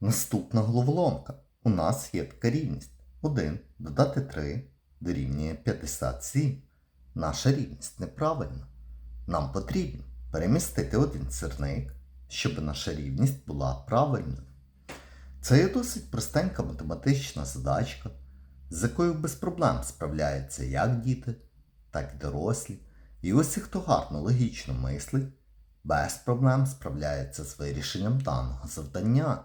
Наступна головоломка. У нас є така рівність. 1 додати 3 дорівнює 57. Наша рівність неправильна. Нам потрібно перемістити один сірник, щоб наша рівність була правильною. Це є досить простенька математична задачка, з якою без проблем справляються як діти, так і дорослі. І усі, хто гарно логічно мислить, без проблем справляється з вирішенням даного завдання.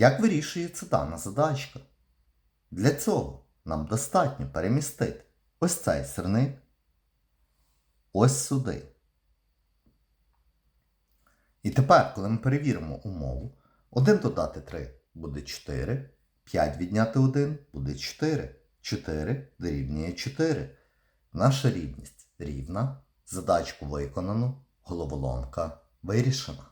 Як вирішується дана задачка? Для цього нам достатньо перемістити ось цей сирник ось сюди. І тепер, коли ми перевіримо умову, 1 додати 3 буде 4, 5 відняти 1 буде 4, 4 дорівнює 4. Наша рівність рівна, задачку виконано, головоломка вирішена.